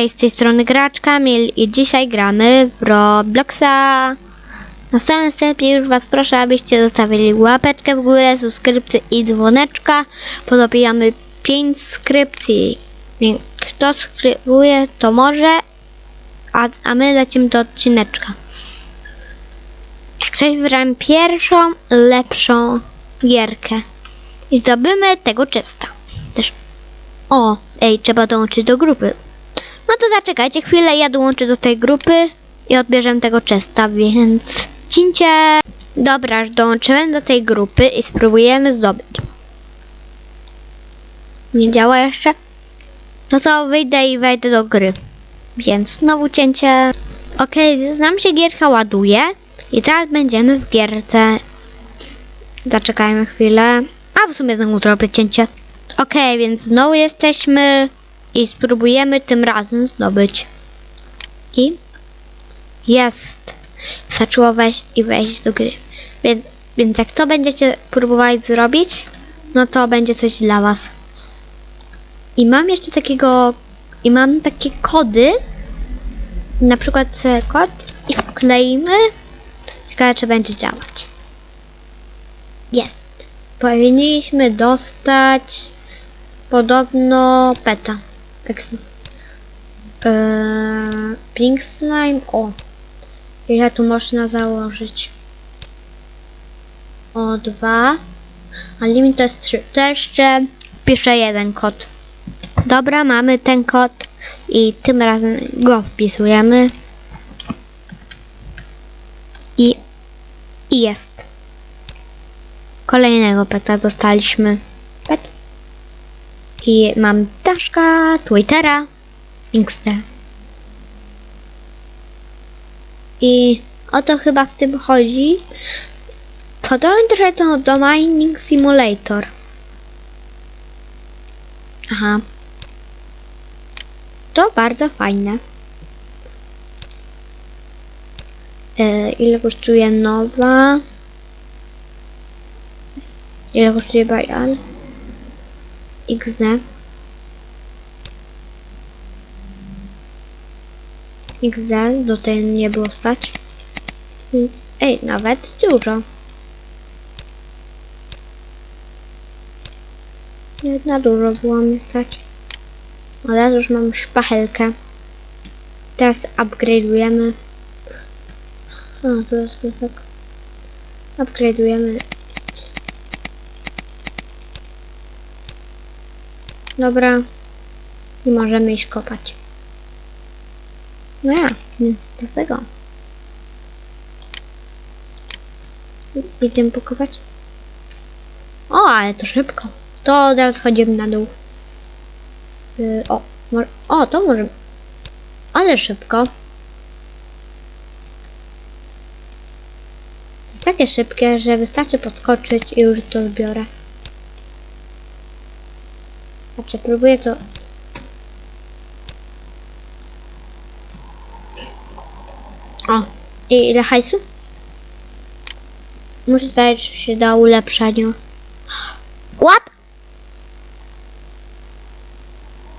Hej, z tej strony Gracz Kamil i dzisiaj gramy w Robloxa. Na samym wstępie już Was proszę, abyście zostawili łapeczkę w górę, subskrypcję i dzwoneczka. Podobijamy 5 skrypcji. Kto skrypuje, to może, a, a my lecimy do odcineczka. Jak coś wybrałem pierwszą, lepszą gierkę. I zdobymy tego czysta. Też. O, ej, trzeba dołączyć do grupy. No to zaczekajcie chwilę, ja dołączę do tej grupy i odbierzemy tego chesta, więc cincie. Dobra, już dołączyłem do tej grupy i spróbujemy zdobyć. Nie działa jeszcze? No to wyjdę i wejdę do gry. Więc znowu cięcie. Okej, więc nam się gierka ładuje i teraz będziemy w gierce. Zaczekajmy chwilę. A w sumie znowu zrobię cięcie. Okej, więc znowu jesteśmy i spróbujemy tym razem zdobyć. I jest. Zaczęło wejść i wejść do gry. Więc, więc jak to będziecie próbowali zrobić, no to będzie coś dla was. I mam jeszcze takiego, i mam takie kody, na przykład kod i wkleimy. Ciekawe, czy będzie działać. Jest. Powinniśmy dostać podobno peta. Ex- Eee, pink slime. O. Ile tu można założyć? O dwa. A limit to jest trzy. To jeszcze wpiszę jeden kod. Dobra, mamy ten kod i tym razem go wpisujemy. I, i jest. Kolejnego peta dostaliśmy. Pet. I mam Daszka, Twittera, XD. I o to chyba w tym chodzi. Podłączę to do Mining Simulator. Aha. To bardzo fajne. E, ile kosztuje nowa? Ile kosztuje Bajan? XD. XD, do tej nie było stać. Więc, ej, nawet dużo. Na dużo było mi stać. Ale już mam szpachelkę. Teraz upgrade'ujemy. O, tu jest tak. Upgrade'ujemy. Dobra. I możemy iść kopać. No ja, więc dlatego. Idziemy pokopać. O, ale to szybko. To teraz chodzimy na dół. Yy, o, mo- o, to może. Ale szybko. To jest takie szybkie, że wystarczy podskoczyć i już to zbiorę. Znaczy, próbuję to. O, i ile hajsu? Muszę sprawdzić, czy się da ulepszeniu. What?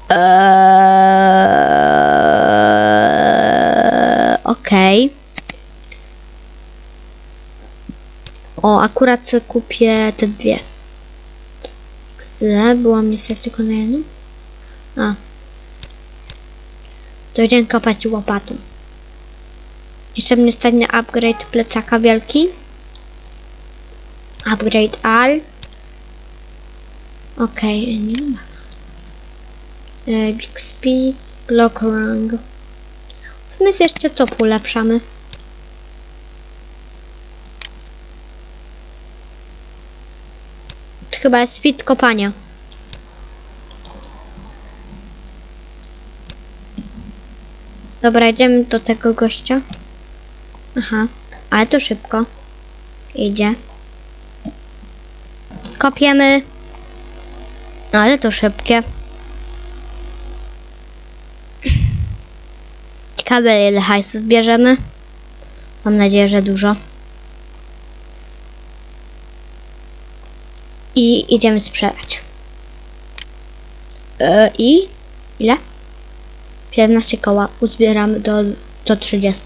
Eee, Okej. O, akurat kupię te dwie. XD, była mi stać tylko na. A. To idziemy kopać łopatą. Jeszcze mnie stać na upgrade plecaka wielki. Upgrade all. Okej, nie ma. E, Big speed, block rank. W sumie jeszcze to ulepszamy. To chyba jest speed kopania. Dobra, idziemy do tego gościa. Aha, ale to szybko. Idzie. Kopiemy. No, ale to szybkie. Ciekawe ile hajsu zbierzemy. Mam nadzieję, że dużo. I idziemy sprzedać. E, I ile? 17 koła. Uzbieramy do, do 30.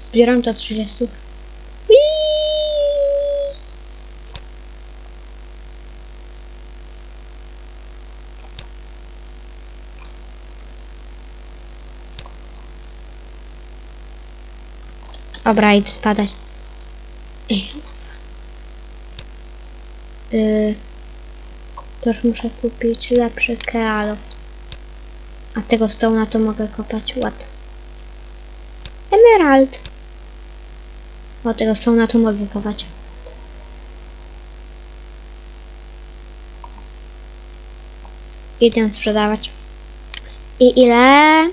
Zbieram do 30. Whee! Dobra, idę spadać. Yy, też muszę kupić lepszy kealo. A tego stołna to mogę kopać łatwo. Emerald. O, tego stołna to mogę kopać. Idę sprzedawać. I ile?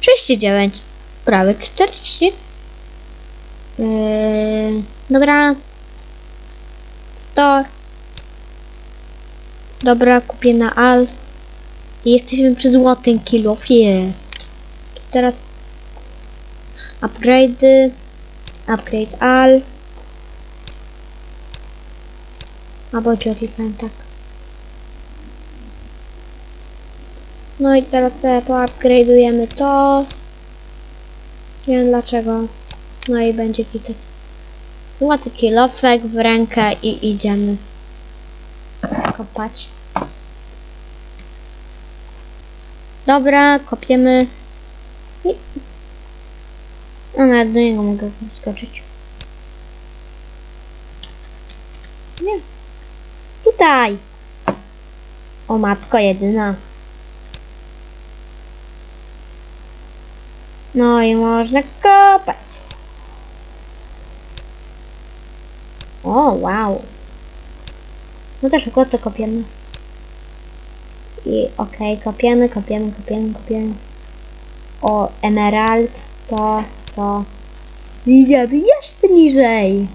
39. Prawie 40. Yy, dobra. 100. Dobra, kupię na Al. I jesteśmy przy złotym kilofie. Teraz upgrade'y. Upgrade Al. Albo klikałem tak. No i teraz sobie poupgrade'ujemy to. Nie wiem dlaczego. No i będzie kites. Złoty kilofek w rękę i idziemy kopać. Dobra, kopiemy. A nawet do niego mogę skoczyć. Nie. Tutaj. O matko jedyna. No i można kopać. O, wow. No to szybko to kopiemy. I okej, kopiemy, kopiemy, kopiemy, kopiemy. O, emerald, to, to. Idziemy jeszcze niżej.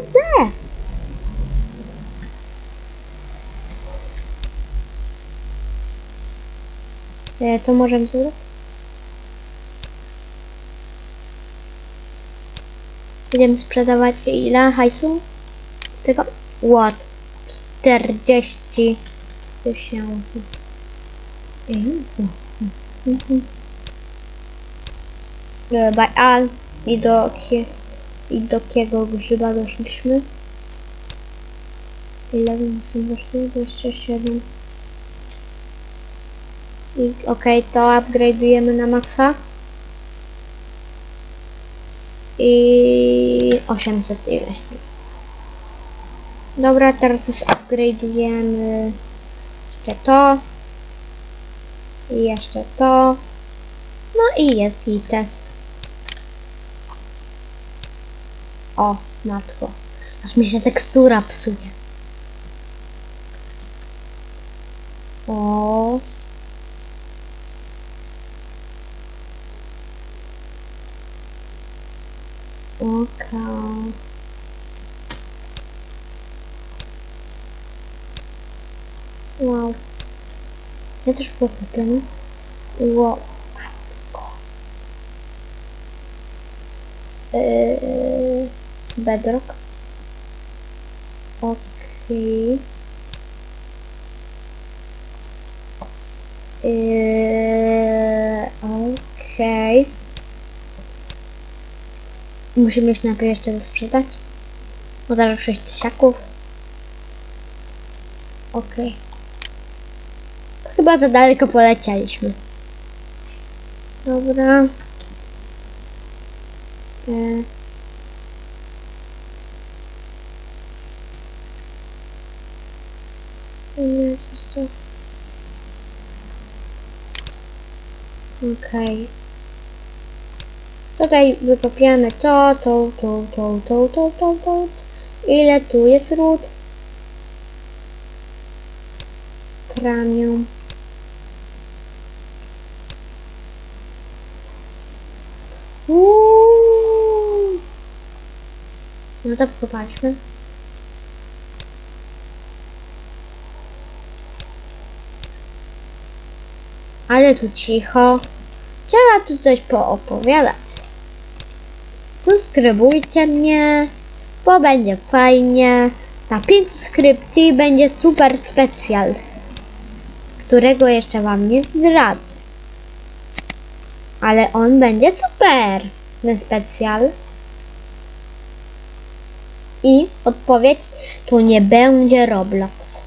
Chcę. E, to możemy sobie... Będziemy sprzedawać ile hajsu? Z tego? What? 40 tysięcy. By Al i do, i do kiego grzyba doszliśmy? Ile są doszli? 27. I okej, to upgrade'ujemy na maksa. I 800 ileś. Dobra, teraz upgrade'ujemy jeszcze to. I jeszcze to. No i jest gites. O, matko. Aż mi się tekstura psuje. O. Okej. Wow. Ja też go kupię. Wow. Matko. Yy, bedrock. Okej. Yy, Okej. Musimy iść najpierw jeszcze sprzedać. Podarzę 6 tysiaków. Okej. Chyba za daleko polecieliśmy. Dobra. Co. Okej. Tutaj wykopiamy to, to, to, to, to, to, to, to. Ile tu jest ród? Premium. Uuu. No to wykopaliśmy. Ale tu cicho. Trzeba tu coś poopowiadać. Subskrybujcie mnie, bo będzie fajnie. Na 5 skrypcji będzie super specjal, którego jeszcze wam nie zdradzę. Ale on będzie super, ten specjal. I odpowiedź to nie będzie Roblox.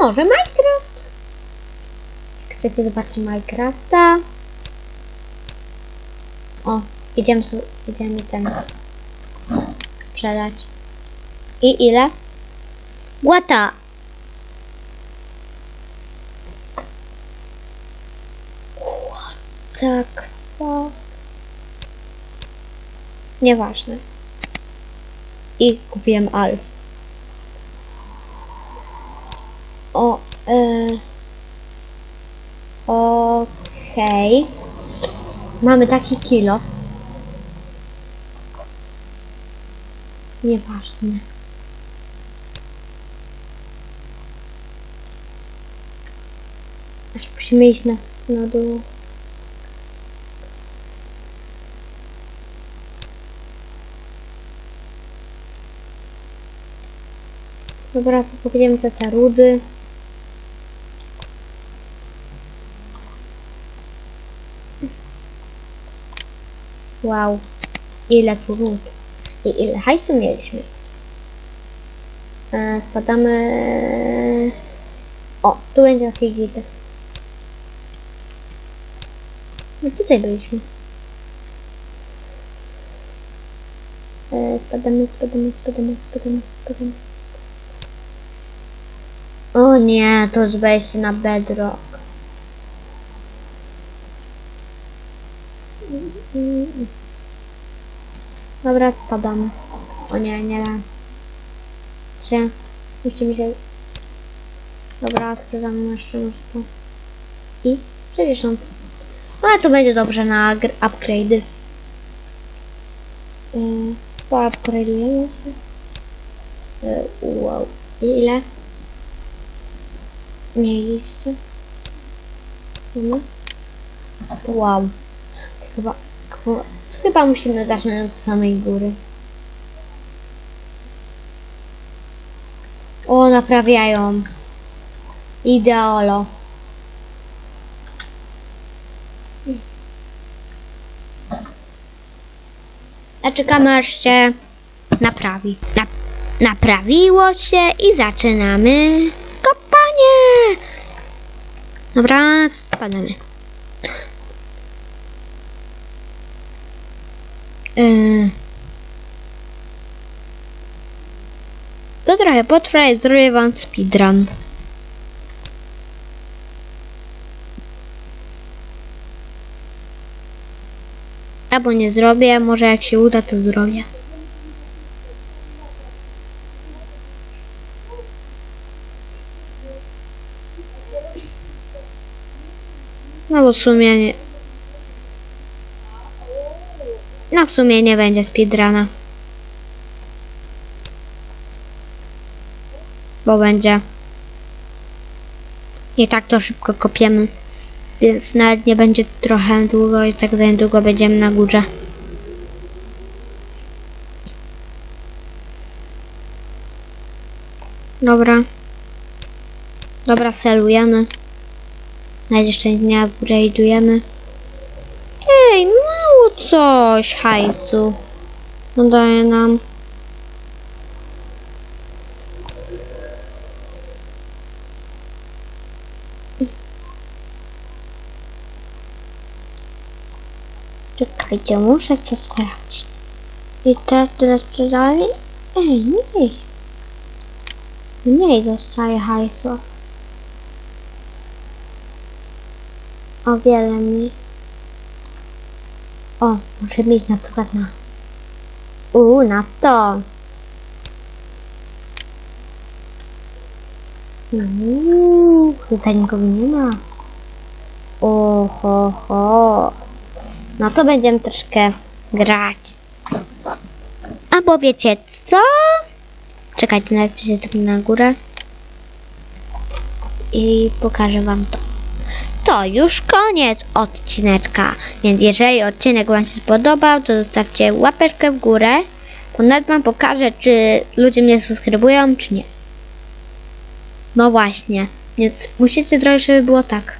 Może Minecraft? Chcecie zobaczyć Minecrafta? O, idziemy, idziemy ten sprzedać. I ile? Łata! Tak. o. Nieważne. I kupiłem Alf. O, y... Okej. Mamy taki kilo. Nieważne. Aż musimy iść na, na dół. Dobra, to pojedziemy za te rudy. Wow, ile ród. I ile hajsu mieliśmy. E, spadamy... O, tu będzie taki gites. No tutaj byliśmy. E, spadamy, spadamy, spadamy, spadamy, spadamy. O nie, to już wejście na bedrock. Dobra, spadamy. O nie, nie da. Się. Musimy się... Dobra, sprawdzamy jeszcze może to. I 60. Ale to będzie dobrze na gr- upgrade'y. Yy, Poupgrade'ujemy się. Yy, wow. I ile? Miejsce. No. Wow. To chyba, chyba, musimy zacząć od samej góry. O, naprawiają. Ideolo. A czekamy aż się naprawi. Na, naprawiło się i zaczynamy kopanie. Dobra, spadamy. Yy. To trochę potrwa zrobię wam speedrun. Albo nie zrobię, może jak się uda, to zrobię. No bo w sumie nie... No w sumie nie będzie speedruna. Bo będzie... I tak to szybko kopiemy. Więc nawet nie będzie trochę długo i tak za niedługo będziemy na górze. Dobra. Dobra, selujemy. Nawet jeszcze nie upgrade'ujemy. Ej, mało coś hajsu. No daje nam. Czekajcie, muszę coś sprawdzić. I teraz tyle sprzedali? Ej, mniej. Mniej dostaje hajsu. O wiele mniej. O, muszę mieć na przykład na... Uuu, na to. Uuu, tutaj nikogo nie ma. O, ho. No to będziemy troszkę grać. Albo wiecie co? Czekajcie, najpierw tak na górę. I pokażę wam to. To już koniec odcineczka. Więc jeżeli odcinek wam się spodobał, to zostawcie łapeczkę w górę. nawet wam pokażę, czy ludzie mnie subskrybują, czy nie. No właśnie, więc musicie zrobić, żeby było tak.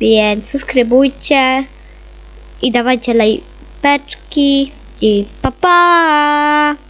Więc subskrybujcie i dawajcie lajpeczki i pa pa!